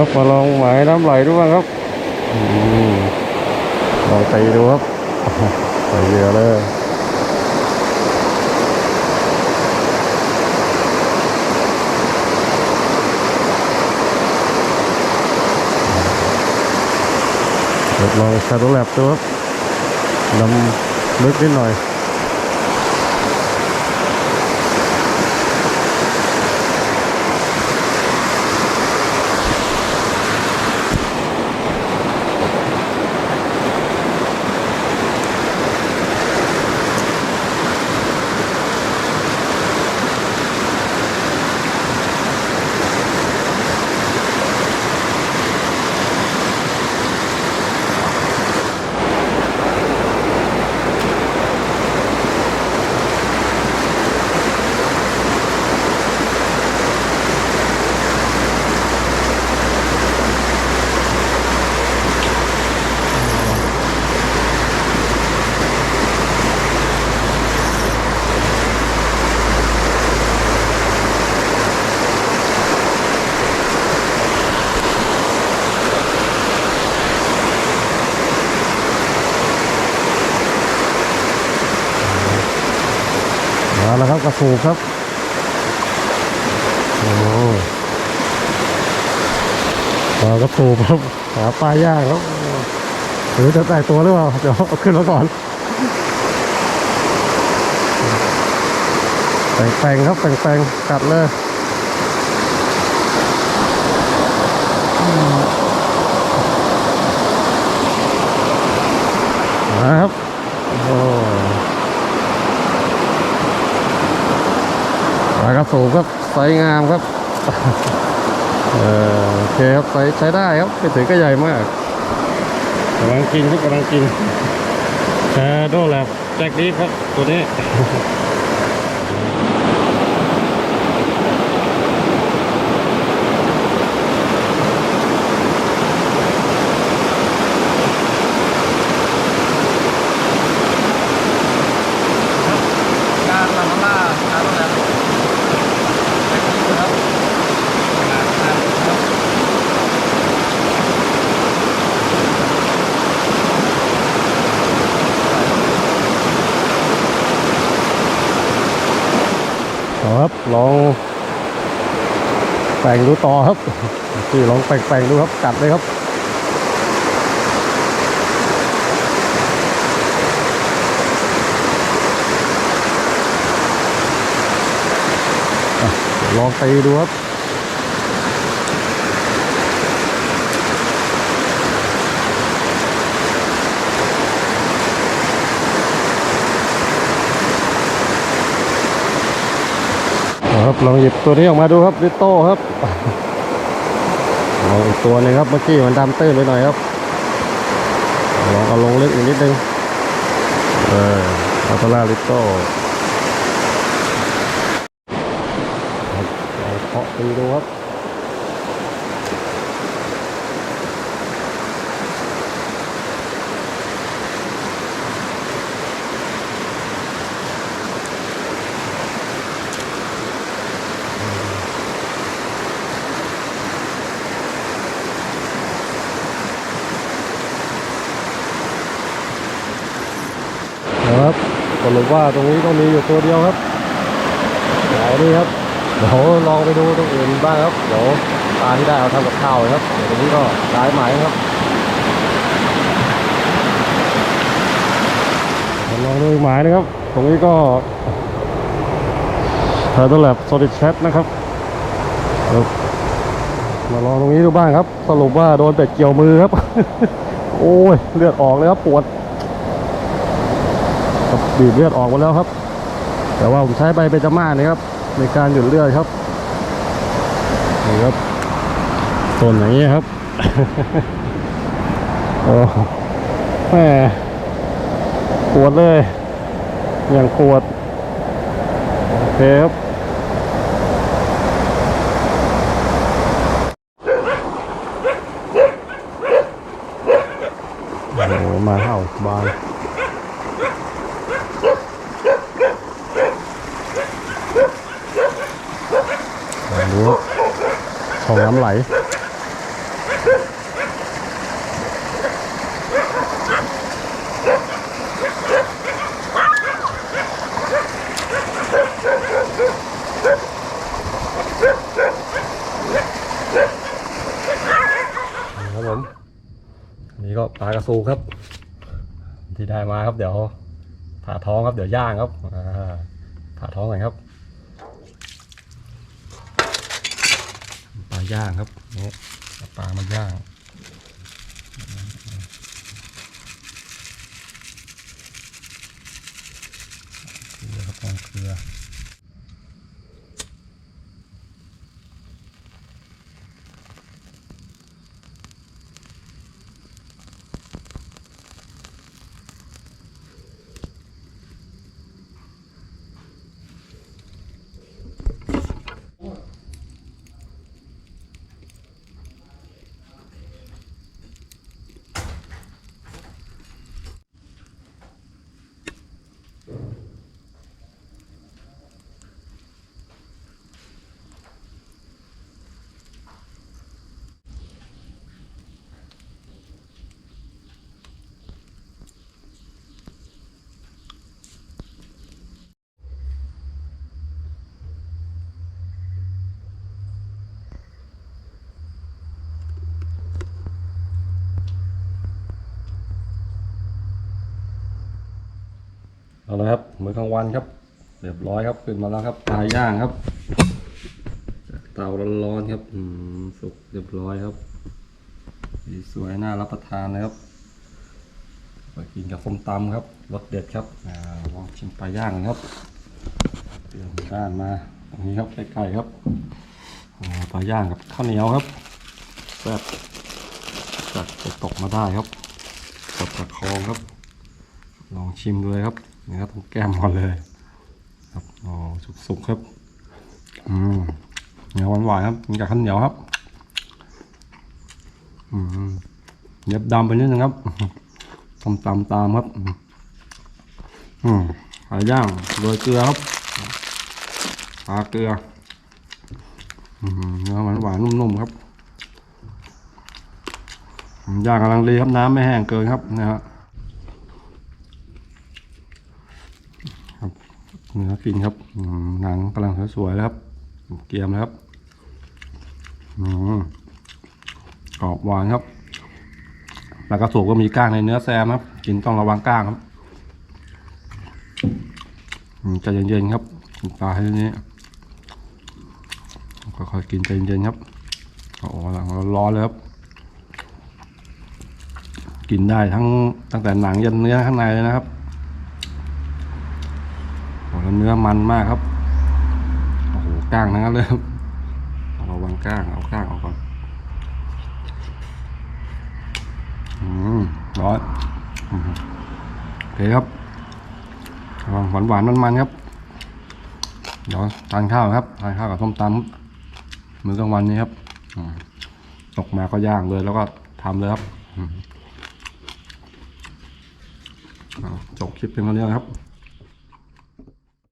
ครับมาลองหมายน้ำไหลดูบ้างครับอืมลองตีดูครับใส่เหยื่อเลยเดี๋ยวลองชาร์โดแลบดูครับดำลึกนิดหน่อย กระสูบครับโอ้ปลากระสูบครับหาปลาย่างครับหรือจะได้ตัวหรือเปล่าเดี๋ยวเอาขึ้นมาก่อนแปลงๆครับแปลงๆกัดเลยนะครับโอ้ ปลากระสูบครับไซ ส์งามครับเออโอเคครับไซส์ใช้ได้ครับไม่ถือก็ใหญ่มากกำลังกินครับกำลังกินแชโดแลบแจ็คดีครับตัวนี้ การลำล่าการลำแล้วครับงานงานครับ ครับลองแปลงดูต่อครับพี่ลองแปลงๆดูครับกัดเลยครับลองไปดูครับ ครับลองหยิบตัวนี้ออกมาดูครับลิโต้ครับลองอีกตัวหนึงครับเมื่อกี้มันดำตื้นไปหน่อยครับลองเอาลงลึกอีกนิดนึงเอออัลตราลิโต้ครับลองเคาะตีดูครับสรุป ว่าตรงนี้ก็มีอยู่ตัวเดียวครับไหนนี่ครับเดี๋ยวลองไปดูตรงอื่นบ้างครับเดี๋ยวปลาที่ได้เอาทำกับข้าวครับเดี๋ยวตรงนี้ก็ได้หมครับลองดูอีกหมายนะครับ ตรงนี้ก็เทอร์เทลแลบโซลิดแชทนะครับมาลองตรงนี้ดูบ้างครับ สรุปว่าโดนแต่เกี่ยวมือครับ โอ้ยเลือดออกเลยครับปวด ครับบีบเลือดออกมาแล้วครับ แต่ว่าผมใช้ใบเบญจมานะครับ ในการหยุดเลือดครับนี่ครับต้นอย่างนี้ครับโอ้แหมปวดเลย อย่างปวดโอเคครับโอ้มาเห่าบาน นี้ของน้ำไหล ครับผม นี่ก็ปลากระสูครับ ที่ได้มาครับเดี๋ยวผ่าท้องครับเดี๋ยวย่างครับผ่าท้องหน่อยครับ ย่างครับนี่ปลามาย่างเกลือครับเกลือ เอาละครับมื้อกลางวันครับเรียบร้อยครับขึ้นมาแล้วครับปลาย่างครับเตาร้อนๆครับอืมสุกเรียบร้อยครับสีสวยน่ารับประทานนะครับไปกินกับส้มตำครับรสเด็ดครับอลองชิมปลาย่างครับเตรียมด้านมาตรงนี้ครับใกล้ๆครับปลาย่างกับข้าวเหนียวครับแซ่บจัดไปตกมาได้ครับสดประคองครับ ลองชิมดูเลยครับ นี่ครับต้องแก้มก่อนเลยครับอ๋อสุกๆครับอืมเหนียวหวานๆครับกินกับข้าวเหนียวครับอืมเย็บดำไปนิดนึงครับตำตำตามครับอืมปลาย่างโรยเกลือครับปลาเกลืออืมเนื้อหวานๆนุ่มๆครับย่างกำลังดีครับน้ำไม่แห้งเกินครับนะฮะ เนื้อกินครับหนังกำลังสวยๆแล้วครับ เกรียมแล้วครับกรอบหวานครับ แล้วก็สูบก็มีก้างในเนื้อแซมครับ กินต้องระวังก้างครับอืมใจเย็นๆครับกินปลาให้นี้ค่อยๆกินใจเย็นๆครับโอ้โหหลังร้อนเลยครับ กินได้ทั้งตั้งแต่หนังยันเนื้อข้างในเลยนะครับ โอ้แล้วเนื้อมันมากครับโอ้โหก้างทั้งนั้นเลยครับเอาวังก้างเอาก้างออกก่อนอืมร้อยโอเคครับระวังหวานหวานมันมันครับเดี๋ยวทานข้าวครับทานข้าวกับส้มตำมื้อกลางวันนี้ครับตกมาก็ย่างเลยแล้วก็ทำเลยครับจบคลิปเพียงเท่านี้ครับ